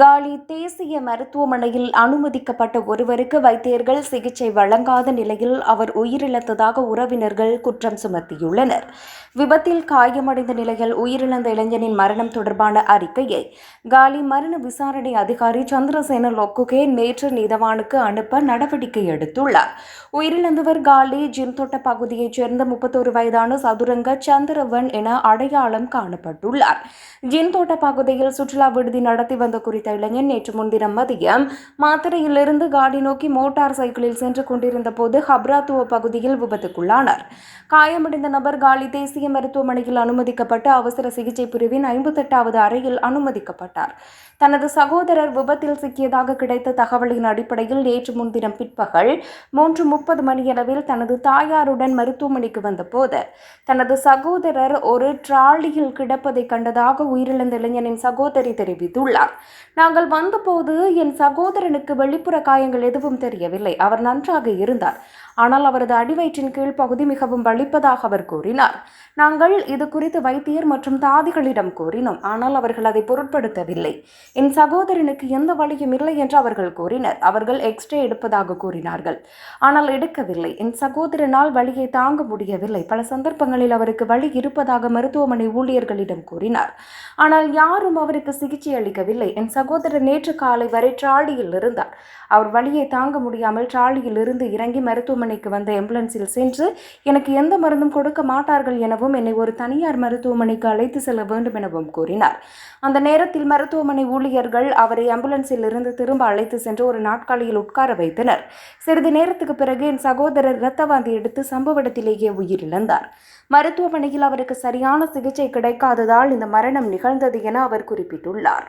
காலி தேசிய மருத்துவமனையில் அனுமதிக்கப்பட்ட ஒருவருக்கு வைத்தியர்கள் சிகிச்சை வழங்காத நிலையில் அவர் உயிரிழந்ததாக உறவினர்கள் குற்றம் சுமத்தியுள்ளனர். விபத்தில் காயமடைந்த நிலையில் உயிரிழந்த இளைஞனின் மரணம் தொடர்பான அறிக்கையை காலி மரண விசாரணை அதிகாரி சந்திரசேன லொக்குகே நேற்று நீதவானுக்கு அனுப்ப நடவடிக்கை எடுத்துள்ளார். உயிரிழந்தவர் காலி ஜின்தோட்ட பகுதியைச் சேர்ந்த முப்பத்தோரு வயதான சதுரங்க சந்திரவன் என அடையாளம் காணப்பட்டுள்ளார். ஜின்தோட்ட பகுதியில் சுற்றுலா விடுதி நடத்தி வந்த குறித்து இளைஞன் நேற்று முன்தினம் மதியம் மாத்திரையிலிருந்து காடி நோக்கி மோட்டார் சைக்கிளில் சென்று கொண்டிருந்த போது ஹப்ராத்துவ பகுதியில் விபத்துக்குள்ளானார். காயமடைந்த நபர் காலி தேசிய மருத்துவமனையில் அனுமதிக்கப்பட்டு அவசர சிகிச்சை பிரிவின் ஐம்பத்தெட்டாவது அறையில் அனுமதிக்கப்பட்டார். தனது சகோதரர் விபத்தில் சிக்கியதாக கிடைத்த தகவலின் அடிப்படையில் நேற்று முன்தினம் பிற்பகல் மூன்று முப்பது மணியளவில் தனது தாயாருடன் மருத்துவமனைக்கு வந்தபோது தனது சகோதரர் ஒரு டிராலியில் கிடப்பதை கண்டதாக உயிரிழந்த இளைஞனின் சகோதரி தெரிவித்துள்ளார். நாங்கள் வந்தபோது என் சகோதரனுக்கு வெளிப்புற காயங்கள் எதுவும் தெரியவில்லை. அவர் நன்றாக இருந்தார். ஆனால் அவரது அடிவயிற்றின் கீழ் பகுதி மிகவும் வலிப்பதாக அவர் கூறினார். நாங்கள் இது குறித்து வைத்தியர் மற்றும் தாதிகளிடம் கூறினோம். ஆனால் அவர்கள் அதை பொருட்படுத்தவில்லை. என் சகோதரனுக்கு எந்த வழியும் இல்லை என்று அவர்கள் கூறினர். அவர்கள் எக்ஸ்ரே எடுப்பதாக கூறினார்கள். ஆனால் எடுக்கவில்லை. என் சகோதரனால் வழியை தாங்க முடியவில்லை. பல சந்தர்ப்பங்களில் அவருக்கு வழி இருப்பதாக மருத்துவமனை ஊழியர்களிடம் கூறினார். ஆனால் யாரும் அவருக்கு சிகிச்சை அளிக்கவில்லை. என் சகோதரர் நேற்று காலை வரை டிராலியில் இருந்தார். அவர் வழியை தாங்க முடியாமல் டிராலியில் இருந்து இறங்கி மருத்துவமனைக்கு வந்த எம்புலன்ஸில் சென்று எனக்கு எந்த மருந்தும் கொடுக்க மாட்டார்கள் எனவும் என்னை ஒரு தனியார் மருத்துவமனைக்கு அழைத்து செல்ல வேண்டும் எனவும் கூறினார். அந்த நேரத்தில் மருத்துவமனை ஊழியர்கள் அவரை ஆம்புலன்ஸில் இருந்து திரும்ப அழைத்து சென்று ஒரு நாட்காலியில் உட்கார வைத்தனர். சிறிது நேரத்துக்கு பிறகு என் சகோதரர் இரத்த வாந்தி எடுத்து சம்பவ இடத்திலேயே உயிரிழந்தார். மருத்துவமனையில் அவருக்கு சரியான சிகிச்சை கிடைக்காததால் இந்த மரணம் நிகழ்ந்தது என அவர் குறிப்பிட்டுள்ளார்.